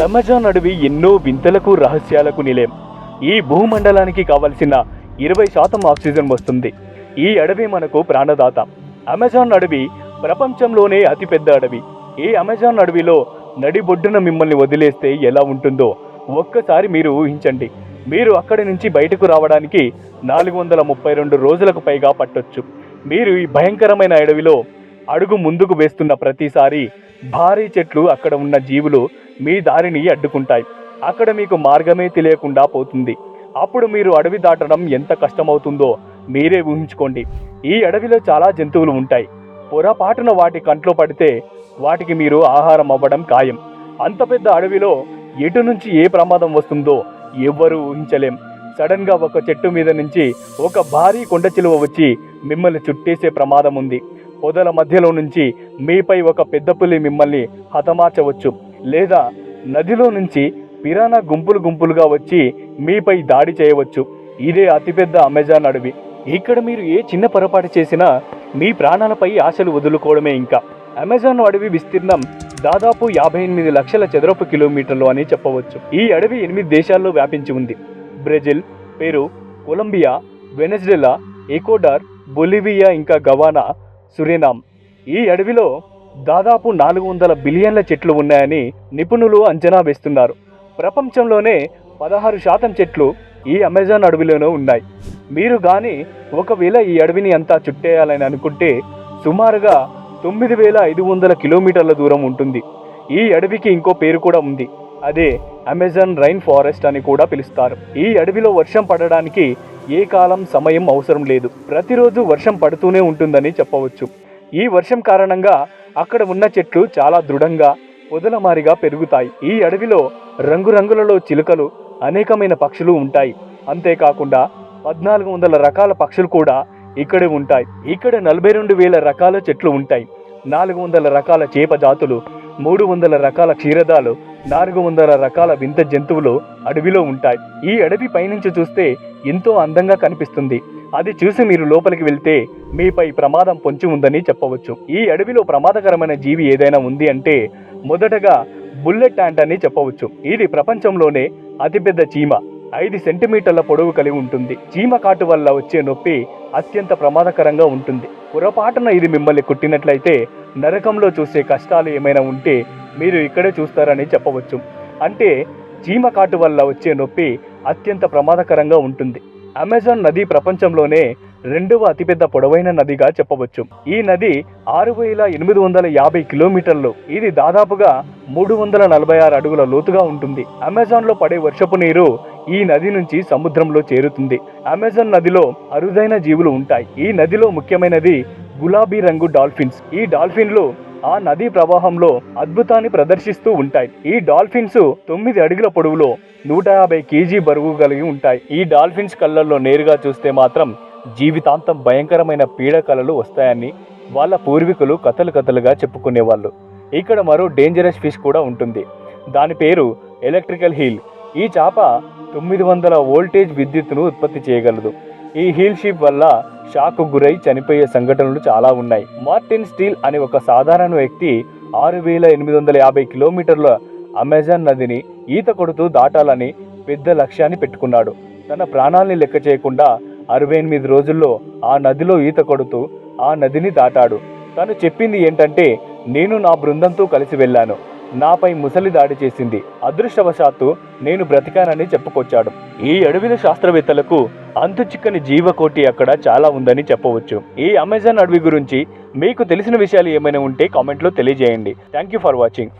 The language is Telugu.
అమెజాన్ అడవి ఎన్నో వింతలకు రహస్యాలకు నిలయం. ఈ భూమండలానికి కావలసిన ఇరవై శాతం ఆక్సిజన్ వస్తుంది. ఈ అడవి మనకు ప్రాణదాత. అమెజాన్ అడవి ప్రపంచంలోనే అతిపెద్ద అడవి. ఈ అమెజాన్ అడవిలో నడిబొడ్డున మిమ్మల్ని వదిలేస్తే ఎలా ఉంటుందో ఒక్కసారి మీరు ఊహించండి. మీరు అక్కడి నుంచి బయటకు రావడానికి నాలుగు వందల ముప్పై రెండు రోజులకు పైగా పట్టొచ్చు. మీరు ఈ భయంకరమైన అడవిలో అడుగు ముందుకు వేస్తున్న ప్రతిసారి భారీ చెట్లు అక్కడ ఉన్న జీవులు మీ దారిని అడ్డుకుంటాయి. అక్కడ మీకు మార్గమే తెలియకుండా పోతుంది. అప్పుడు మీరు అడవి దాటడం ఎంత కష్టమవుతుందో మీరే ఊహించుకోండి. ఈ అడవిలో చాలా జంతువులు ఉంటాయి. పొరపాటున వాటి కంట్లో పడితే వాటికి మీరు ఆహారం అవ్వడం ఖాయం. అంత పెద్ద అడవిలో ఎటు నుంచి ఏ ప్రమాదం వస్తుందో ఎవ్వరూ ఊహించలేం. సడన్గా ఒక చెట్టు మీద నుంచి ఒక భారీ కొండ చిలువ వచ్చి మిమ్మల్ని చుట్టేసే ప్రమాదం ఉంది. పొదల మధ్యలో నుంచి మీపై ఒక పెద్ద పులి మిమ్మల్ని హతమార్చవచ్చు. లేదా నదిలో నుంచి పిరానా గుంపులు గుంపులుగా వచ్చి మీపై దాడి చేయవచ్చు. ఇదే అతిపెద్ద అమెజాన్ అడవి. ఇక్కడ మీరు ఏ చిన్న పొరపాటు చేసినా మీ ప్రాణాలపై ఆశలు వదులుకోవడమే ఇంకా. అమెజాన్ అడవి విస్తీర్ణం దాదాపు యాభై ఎనిమిది లక్షల చదరపు కిలోమీటర్లు అని చెప్పవచ్చు. ఈ అడవి ఎనిమిది దేశాల్లో వ్యాపించి ఉంది. Brazil Peru Colombia Venezuela Ecuador Bolivia ఇంకా గవానా సురీనామ్. ఈ అడవిలో దాదాపు నాలుగు వందల బిలియన్ల చెట్లు ఉన్నాయని నిపుణులు అంచనా వేస్తున్నారు. ప్రపంచంలోనే పదహారు శాతం చెట్లు ఈ అమెజాన్ అడవిలోనే ఉన్నాయి. మీరు కానీ ఒకవేళ ఈ అడవిని అంతా చుట్టేయాలని అనుకుంటే సుమారుగా తొమ్మిది వేల ఐదు వందల కిలోమీటర్ల దూరం ఉంటుంది. ఈ అడవికి ఇంకో పేరు కూడా ఉంది. అదే అమెజాన్ రైన్ ఫారెస్ట్ అని కూడా పిలుస్తారు. ఈ అడవిలో వర్షం పడడానికి ఏ కాలం సమయం అవసరం లేదు. ప్రతిరోజు వర్షం పడుతూనే ఉంటుందని చెప్పవచ్చు. ఈ వర్షం కారణంగా అక్కడ ఉన్న చెట్లు చాలా దృఢంగా పొదలమారిగా పెరుగుతాయి. ఈ అడవిలో రంగురంగులలో చిలుకలు అనేకమైన పక్షులు ఉంటాయి. అంతేకాకుండా పద్నాలుగు వందల రకాల పక్షులు కూడా ఇక్కడే ఉంటాయి. ఇక్కడ నలభై రెండు వేల రకాల చెట్లు ఉంటాయి. నాలుగు వందల రకాల చేప జాతులు మూడు వందల రకాల క్షీరదాలు నాలుగు వందల రకాల వింత జంతువులు అడవిలో ఉంటాయి. ఈ అడవి పైనుంచి చూస్తే ఎంతో అందంగా కనిపిస్తుంది. అది చూసి మీరు లోపలికి వెళ్తే మీపై ప్రమాదం పొంచి ఉందని చెప్పవచ్చు. ఈ అడవిలో ప్రమాదకరమైన జీవి ఏదైనా ఉంది అంటే మొదటగా బుల్లెట్ యాంట్ అని చెప్పవచ్చు. ఇది ప్రపంచంలోనే అతిపెద్ద చీమ. ఐదు సెంటీమీటర్ల పొడవు కలిగి ఉంటుంది. చీమ కాటు వల్ల వచ్చే నొప్పి అత్యంత ప్రమాదకరంగా ఉంటుంది. పొరపాటున ఇది మిమ్మల్ని కుట్టినట్లయితే నరకంలో చూసే కష్టాలు ఏమైనా ఉంటే మీరు ఇక్కడే చూస్తారని చెప్పవచ్చు. అంటే చీమకాటు వల్ల వచ్చే నొప్పి అత్యంత ప్రమాదకరంగా ఉంటుంది. అమెజాన్ నది ప్రపంచంలోనే రెండవ అతిపెద్ద పొడవైన నదిగా చెప్పవచ్చు. ఈ నది ఆరు వేల ఎనిమిది వందల యాభై కిలోమీటర్లు ఇది దాదాపుగా మూడు వందల నలభై ఆరు అడుగుల లోతుగా ఉంటుంది. అమెజాన్లో పడే వర్షపు నీరు ఈ నది నుంచి సముద్రంలో చేరుతుంది. అమెజాన్ నదిలో అరుదైన జీవులు ఉంటాయి. ఈ నదిలో ముఖ్యమైనది గులాబీ రంగు డాల్ఫిన్స్. ఈ డాల్ఫిన్లు ఆ నదీ ప్రవాహంలో అద్భుతాన్ని ప్రదర్శిస్తూ ఉంటాయి. ఈ డాల్ఫిన్స్ తొమ్మిది అడుగుల పొడవులో నూట యాభై కేజీ బరువు కలిగి ఉంటాయి. ఈ డాల్ఫిన్స్ కళ్ళల్లో నేరుగా చూస్తే మాత్రం జీవితాంతం భయంకరమైన పీడకలలు వస్తాయని వాళ్ళ పూర్వీకులు కథలు కథలుగా చెప్పుకునేవాళ్ళు. ఇక్కడ మరో డేంజరస్ ఫిష్ కూడా ఉంటుంది. దాని పేరు ఎలక్ట్రికల్ హీల్ ఈ చేప తొమ్మిది వందల వోల్టేజ్ విద్యుత్తును ఉత్పత్తి చేయగలదు. ఈ హీల్ షిప్ వల్ల షాక్ గురై చనిపోయే సంఘటనలు చాలా ఉన్నాయి. మార్టిన్ స్టీల్ అనే ఒక సాధారణ వ్యక్తి ఆరు వేల ఎనిమిది వందల యాభై కిలోమీటర్ల అమెజాన్ నదిని ఈత కొడుతూ దాటాలని పెద్ద లక్ష్యాన్ని పెట్టుకున్నాడు. తన ప్రాణాల్ని లెక్క చేయకుండా అరవై ఎనిమిది రోజుల్లో ఆ నదిలో ఈత కొడుతూ ఆ నదిని దాటాడు. తను చెప్పింది ఏంటంటే నేను నా బృందంతో కలిసి వెళ్ళాను. నాపై ముసలి దాడి చేసింది. అదృష్టవశాత్తు నేను బ్రతికానని చెప్పుకొచ్చాడు. ఈ అడవిన శాస్త్రవేత్తలకు అంతు చిక్కని జీవకోటి అక్కడ చాలా ఉందని చెప్పవచ్చు. ఈ అమెజాన్ అడవి గురించి మీకు తెలిసిన విషయాలు ఏమైనా ఉంటే కామెంట్లో తెలియజేయండి. Thank you for watching.